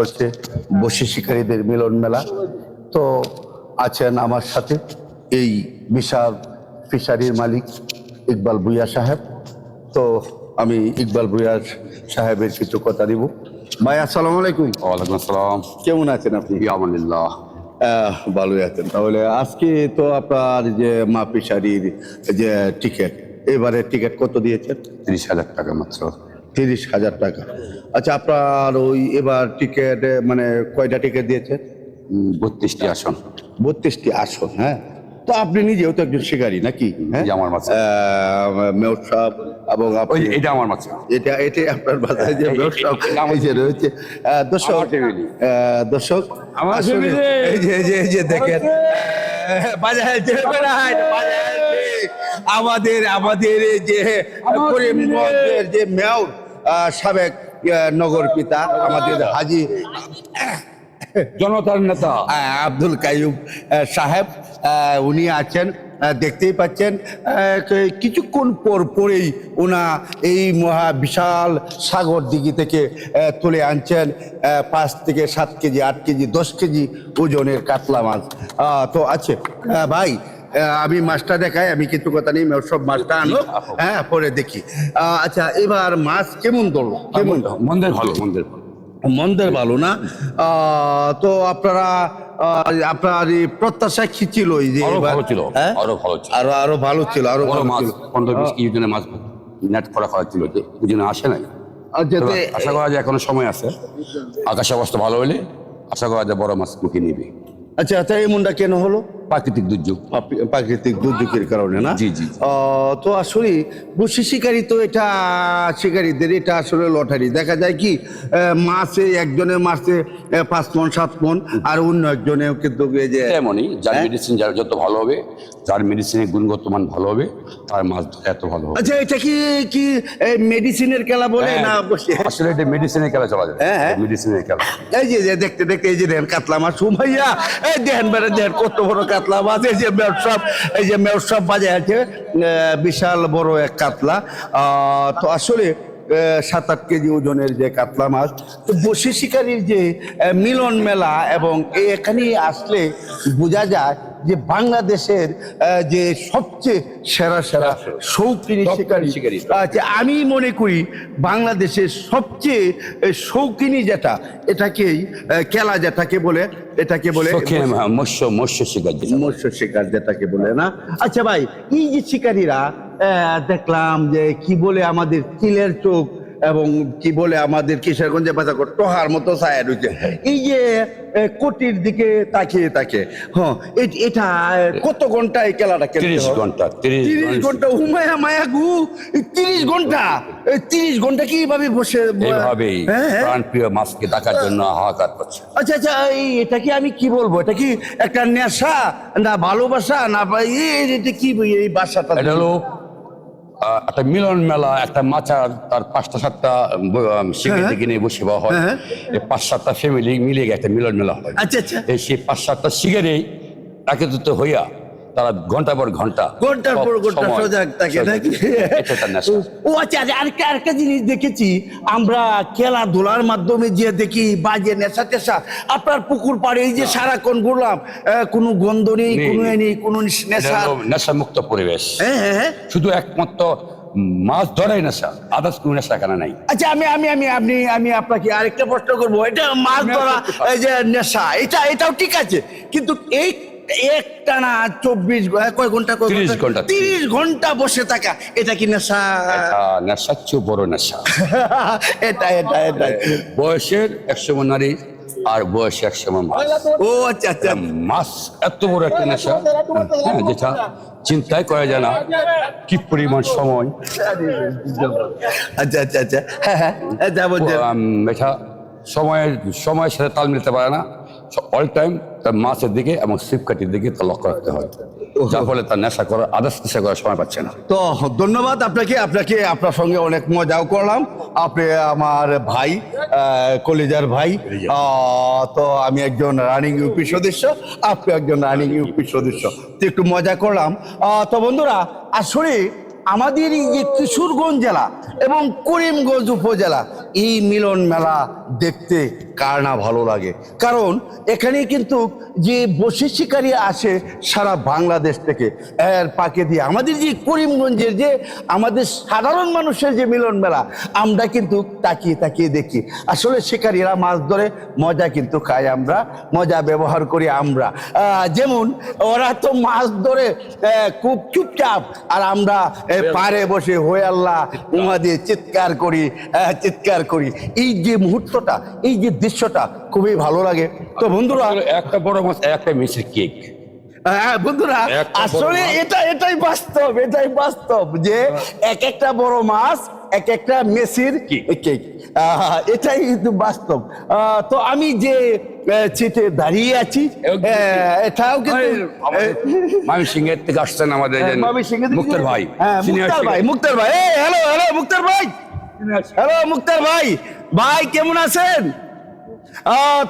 হচ্ছে বসি শিকারীদের মিলন মেলা। তো আছেন আমার সাথে এই বিশাল ফিশারির মালিক ইকবাল ভুইয়া সাহেব। তো আমি ইকবাল ভুইয়া সাহেবের কিছু কথা দিব। ভাই আসসালামু আলাইকুম। ওয়ালাইকুম আসসালাম। কেমন আছেন আপনি? আহ, ভালোই আছেন। তাহলে আজকে তো আপনার যে মা ফিশারির যে টিকিট এবারে টিকিট কত দিয়েছেন? তিরিশ হাজার টাকা মাত্র। তিরিশ হাজার টাকা। আচ্ছা আপনার ওই এবার টিকিট মানে কয়টা টিকিট দিয়েছেন বত্রিশটি আসন। বত্রিশটি আসন হ্যাঁ? তো আপনি নিজেও তো একজন শিকারী নাকি? হ্যাঁ? আমার মাছ। মেয়র সাহেব এবং এটা আমার মাছ এটা এটাই আপনার বাজারে যে মেয়র সাহেব এটা আমার যে রয়েছে। দর্শক দর্শক আমার এই যে এই যে দেখেন। বাজারে আমাদের আমাদের যে করিমগঞ্জের যে মেয়র সাবেক নগর পিতা আমাদের হাজি জনতার নেতা। আব্দুল কাইয়ুব আহ, সাহেব উনি আছেন দেখতেই পাচ্ছেন কিছুক্ষণ পর পরেই ওনা এই মহা বিশাল সাগর দিঘি থেকে তুলে আনছেন পাঁচ থেকে সাত কেজি আট কেজি দশ কেজি ওজনের কাতলা মাছ। তো আছে। ভাই আমি মাছটা দেখাই আমি কিছু কথা নেই সব মাছটা আনো। হ্যাঁ পরে দেখি। আহ, আচ্ছা এবার মাছ কেমন দল? কেমন মন্দির ভালো মন্দির ভালো। মন্দের ভালো না? আহ, তো আপনারা আপনার এই প্রত্যাশা কি ছিল এই যে আরও ভালো ছিল হ্যাঁ? আরও ভালো ছিল। আরও আরও ভালো ছিল আরও ভালো মাছ পনেরো বিশ কেজি জনের মাছ নেট করা করা ছিল যে ওই আসে নাই। আর যাতে আশা করা যায় এখনও সময় আছে। আকাশ অবস্থা ভালো হলে আশা করা যায় বড় মাছ মুখে নিবে। আচ্ছা আচ্ছা এই মনটা কেন হলো? প্রাকৃতিক দুর্যোগ। প্রাকৃতিক দুর্যোগের কারণে না? জি, জি। তো আসলে বসি শিকারী তো এটা শিকারীদের এটা আসলে লটারি। দেখা যায় কি মাসে একজনের মাসে পাঁচ মন সাত মন আর অন্য একজনেও কিন্তু যে তেমনই যার হ্যাঁ? মেডিসিন যার যত ভালো হবে যার মেডিসিনের গুণগত মান ভালো হবে তার মাছ এত ভালো হবে। আচ্ছা এটা কি কি মেডিসিনের খেলা বলে না বসে? আসলে এটা মেডিসিনের খেলা চলা যায়। হ্যাঁ, হ্যাঁ। মেডিসিনের খেলা। এই যে দেখতে দেখতে এই যে দেখেন কাতলা মাছ। সুমাইয়া এই দেখেন বেড়ে দেখেন কত বড় কাতলা বাজে যে ব্যবসা এই যে ব্যবসা বাজে আছে বিশাল বড় এক কাতলা। তো আসলে সাত আট কেজি ওজনের যে কাতলা মাছ, তো বসে শিকারীর যে মিলন মেলা এবং এখানে আসলে বোঝা যায় যে বাংলাদেশের যে সবচেয়ে সেরা সেরা শৌখিনী শিকারী। আচ্ছা আমি মনে করি বাংলাদেশের সবচেয়ে শৌখিনী যেটা এটাকেই খেলা যেটাকে বলে এটাকে বলে হ্যাঁ, মৎস্য মৎস্য শিকার মৎস্য শিকার যেটাকে বলে না? আচ্ছা ভাই এই যে শিকারীরা দেখলাম যে কি বলে আমাদের তিলের চোখ এবং কি বলে আমাদের কিশোরগঞ্জে বাজার টহার মতো ছায়া রয়েছে এই যে কোটির দিকে তাকিয়ে তাকে হ্যাঁ এটা কত ঘণ্টা এই খেলাটা তিরিশ ঘণ্টা তিরিশ ঘণ্টা। উমায়া মায়া গু তিরিশ ঘণ্টা এই তিরিশ ঘণ্টা কীভাবে বসে এইভাবেই হ্যাঁ, হ্যাঁ। প্রিয় মাছকে ডাকার জন্য হাহাকার করছে। আচ্ছা আচ্ছা এই এটা কি আমি কি বলব? এটা কি একটা নেশা না ভালোবাসা না এই এটা কি এই বাসাটা? এটা হলো একটা মিলন মেলা একটা মাচা তার পাঁচটা সাতটা শিখে কিনে নিয়ে বসে বা হয়। হ্যাঁ। এই পাঁচ সাতটা ফ্যামিলি মিলে গিয়ে একটা মিলন মেলা হয়। আচ্ছা আচ্ছা। এই সেই পাঁচ সাতটা সিগারেট একত্রিত হইয়া তারা ঘণ্টা পর ঘণ্টা ঘণ্টার পর ঘণ্টা সজাগ থাকে নাকি? নেশা। ও আচ্ছা আচ্ছা আরেকটা আরেকটা জিনিস দেখেছি। আমরা খেলাধুলার মাধ্যমে যে দেখি বাজে নেশা টেশা। আপনার পুকুর পাড়ে এই যে সারাক্ষণ ঘুরলাম কোনো গন্ধ নেই কোনো নেই। কোনো নেশা। হলো নেশামুক্ত পরিবেশ। হ্যাঁ হ্যাঁ হ্যাঁ। শুধু একমাত্র মাছ ধরাই নেশা আদার্স কোনো নেশা এখানে নাই। আচ্ছা আমি আমি আমি আপনি আমি আপনাকে আরেকটা প্রশ্ন করব। এটা মাছ ধরা এই যে নেশা এটা এটাও ঠিক আছে। কিন্তু এই একটা না চব্বিশ কয় ঘণ্টা 30 ঘণ্টা। তিরিশ ঘণ্টা বসে থাকা। এটা কি নেশা? নেশার চেয়েও বড় নেশা। এটা এটা এটা বয়সের একসময় নারী আর বয়সে একসময় মাছ ও আচ্ছা আচ্ছা। মাছ এত বড় একটা নেশা। হ্যাঁ যেটা চিন্তাই করা যায় না কি পরিমাণ সময়। আচ্ছা আচ্ছা আচ্ছা। হ্যাঁ হ্যাঁ এটা সময়ের সময়ের সাথে তাল মিলতে পারে না। অল টাইম তার মাছের দিকে এবং সিপকাটির দিকে তার লক্ষ্য রাখতে হয়। যার ফলে তার নেশা করার আদার্স নেশা করার সময় পাচ্ছে না। তো ধন্যবাদ আপনাকে আপনাকে আপনার সঙ্গে অনেক মজাও করলাম। আপনি আমার ভাই কলিজার ভাই তো আমি একজন রানিং ইউপি সদস্য আপনি একজন রানিং ইউপি সদস্য। তো একটু মজা করলাম। তো বন্ধুরা আসলে আমাদের এই যে কিশোরগঞ্জ জেলা এবং করিমগঞ্জ উপজেলা এই মিলন মেলা দেখতে কার না ভালো লাগে? কারণ এখানে কিন্তু যে বসে শিকারী আসে সারা বাংলাদেশ থেকে এর পাকে দিয়ে। আমাদের যে করিমগঞ্জের যে আমাদের সাধারণ মানুষের যে মিলন মেলা আমরা কিন্তু তাকিয়ে তাকিয়ে দেখি। আসলে শিকারীরা মাছ ধরে মজা কিন্তু খাই আমরা মজা ব্যবহার করি আমরা। যেমন ওরা তো মাছ ধরে খুব চুপচাপ আর আমরা পাড়ে বসে হয়ে আল্লাহ উমা দিয়ে চিৎকার করি চিৎকার করি। এই যে মুহূর্তটা এই যে দৃশ্যটা খুবই ভালো লাগে। তো বন্ধুরা একটা বড় মাছ একটা মিষ্টি কেক। হ্যাঁ বন্ধুরা আসলে এটা এটাই বাস্তব এটাই বাস্তব যে এক একটা বড় মাছ এক একটা মেসির কেক। এটাই কিন্তু বাস্তব। তো আমি যে চিটে দাঁড়িয়ে আছি এটাও কিন্তু এর থেকে আসছেন আমাদের যে মামি মুক্তার ভাই হ্যাঁ মুক্তার ভাই মুক্তার ভাই হ্যালো হ্যালো মুক্তার ভাই। হ্যালো মুক্তার ভাই ভাই কেমন আছেন?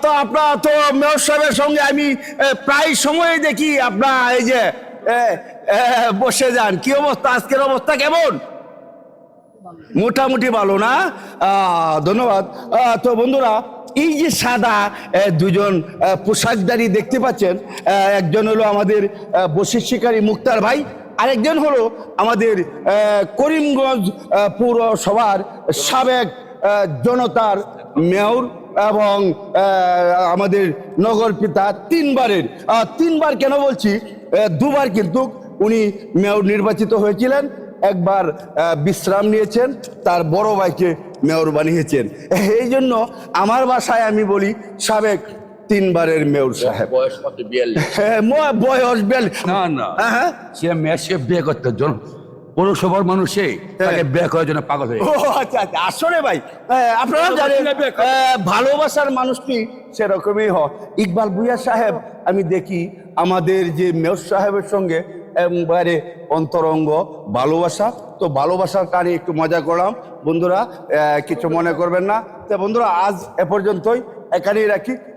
তো আপনার তো মেয়র সাহেবের সঙ্গে আমি প্রায় সময় দেখি আপনার এই যে বসে যান। কি অবস্থা? আজকের অবস্থা কেমন? মোটামুটি ভালো না? ধন্যবাদ। তো বন্ধুরা এই যে সাদা দুজন আহ, পোশাকধারী দেখতে পাচ্ছেন একজন হলো আমাদের বশির শিকারী মুক্তার ভাই আরেকজন হলো আমাদের করিমগঞ্জ পৌরসভার সাবেক জনতার মেয়র এবং আমাদের নগর পিতা তিনবারের। তিনবার কেন বলছি? দুবার কিন্তু উনি মেয়র নির্বাচিত হয়েছিলেন, একবার বিশ্রাম নিয়েছেন, তার বড় ভাইকে মেয়র বানিয়েছেন। এই জন্য আমার বাসায় আমি বলি সাবেক তিনবারের মেয়র সাহেব। বয়স কত বিয়াল্লিশ। হ্যাঁ, ম- বয়স বেল না না। হ্যাঁ, হ্যাঁ। সে মেসে বিয়ে করতে জন পৌরসভার মানুষে তাকে বিয়ে করার জন্য পাগল হয়ে ও আচ্ছা আচ্ছা আসলে ভাই আপনারা জানেন ভালোবাসার মানুষটি সেরকমই হয়। ইকবাল ভুইয়া সাহেব আমি দেখি আমাদের যে মেয়র সাহেবের সঙ্গে একবারে অন্তরঙ্গ ভালোবাসা। তো ভালোবাসার টানে একটু মজা করলাম। বন্ধুরা কিছু মনে করবেন না। তো বন্ধুরা আজ এ পর্যন্তই। এখানেই রাখি।